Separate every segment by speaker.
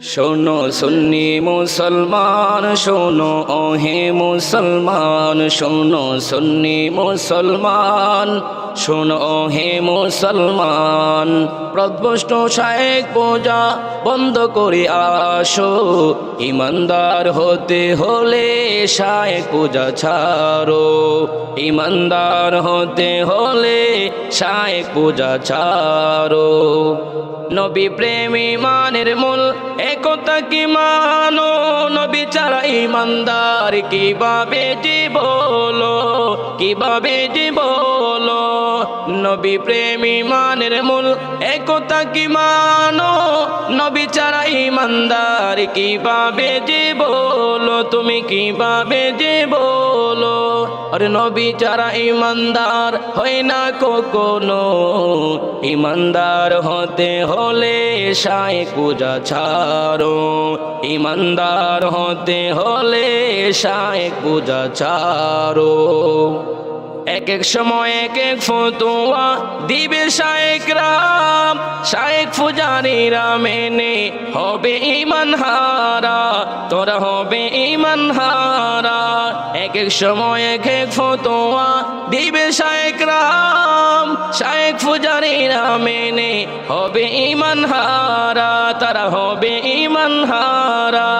Speaker 1: শোনো সুন্নি মুসলমান, শোনো ওহে মুসলমান, শোনো সুন্নি মুসলমান, শোনো ওহে মুসলমান। প্রদ্বষ্ট শায়েক পূজা বন্ধ করে আসো, ইমানদার হতে হলে শায়েক পূজা ছাড়ো। ইমানদার হতে হলে শায়েক পূজা ছাড়ো। নবী প্রেমী মানের মূল একতা কি মানো? নবী ছাড়া ইমানদার কীভাবে যে বলো? কীভাবে যে বলো? নবী প্রেমী মানের মূল একতা কি মানো? নবী ছাড়া ইমানদার কীভাবে যে বলো? তুমি কীভাবে যে বলো? আরে নবী যারা ইমানদার হয় না কখনো, ইমানদার হতে হলে সায় পূজা ছাড়ো। ইমানদার হতে হলে সায় পূজা ছাড়ো। এক এক সময় এক এক ফতুয়া দিবে শায়েক রাম। শায়েক ফুজারিরা মেনে হবে ইমান হারা। তোরা হবে ইমান হারা। এক এক সময় এক এক ফতুয়া দিবে শায়েক হবে ইমান হারা, তারা হবে ইমান হারা।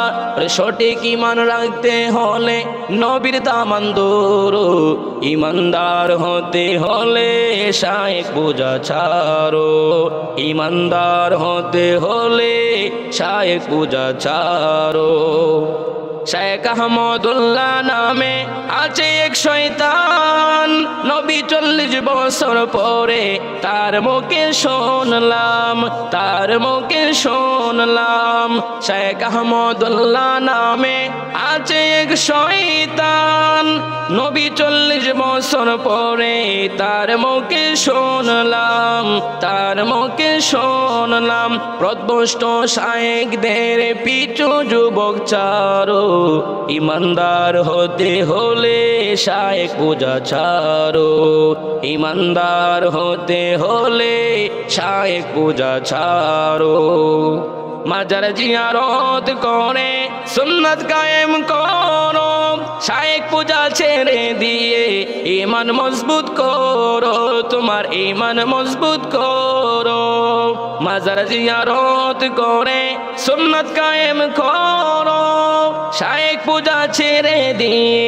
Speaker 1: সঠিক ইমান রাখতে হলে নবীর দামান দৌড়ো ইমানদার হতে হলে শায়েক পূজা ছাড়ো। ইমানদার হতে হলে শায়েক পূজা ছাড়ো। শেখ আহমদুল্লাহ নামে আছে এক শয়তান। নবী চল্লিশ বছর পরে তার মুখে শোনলাম, তার মুখে শোনলাম, শেখ আহমদুল্লাহ নামে আছে এক শয়তান। নবী চল্লিশ বছর পরে তার মুখে শুনলাম, তার মুখে শুনলাম। প্রদ্বষ্ট শায়েকদের পিছু যুবক চারো, ইমানদার হতে হলে শায়েক পূজা ছাড়ো। ইমানদার হতে হলে শায়েক পূজা ছাড়ো। মাজার জিয়ারত করে, সুন্নত কায়েম করো। শায়েক পূজা ছেড়ে দিয়ে ইমান মজবুত করো, তোমার ইমান মজবুত করো। মাজার জিয়ারত করে সুন্নত কায়েম করো। শায়েক পূজা ছেড়ে দিয়ে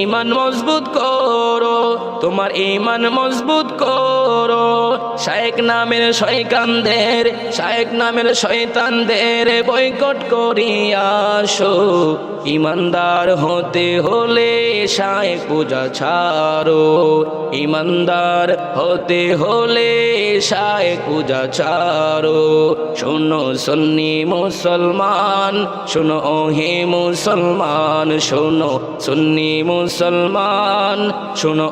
Speaker 1: ইমান মজবুত করো তোমার ইমান মজবুত করো। শায়েক নামের শয়কানদের শায়েক নামের শয়তানদের বৈকট করিয়া আসো। ইমানদার হতে হলে শায়েক পূজা ছাড়ো। ইমানদার হতে হলে শায়েক পূজা ছাড়ো। শোনো সন্নি মুসলমান, শোনো হে মুসলমান, শোনো সুন্নি মুসলমান, শোনো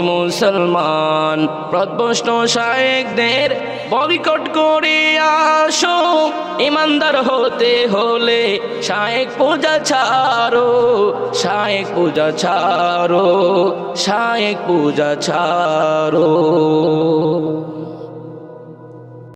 Speaker 1: মুসলমান। প্রদ্বষ্ট শায়েকদের বয়কট করে আসো। ইমানদার হতে হলে শায়েক পূজা ছাড়ো। শায়েক পূজা ছাড়ো। শায়েক পূজা ছাড়ো।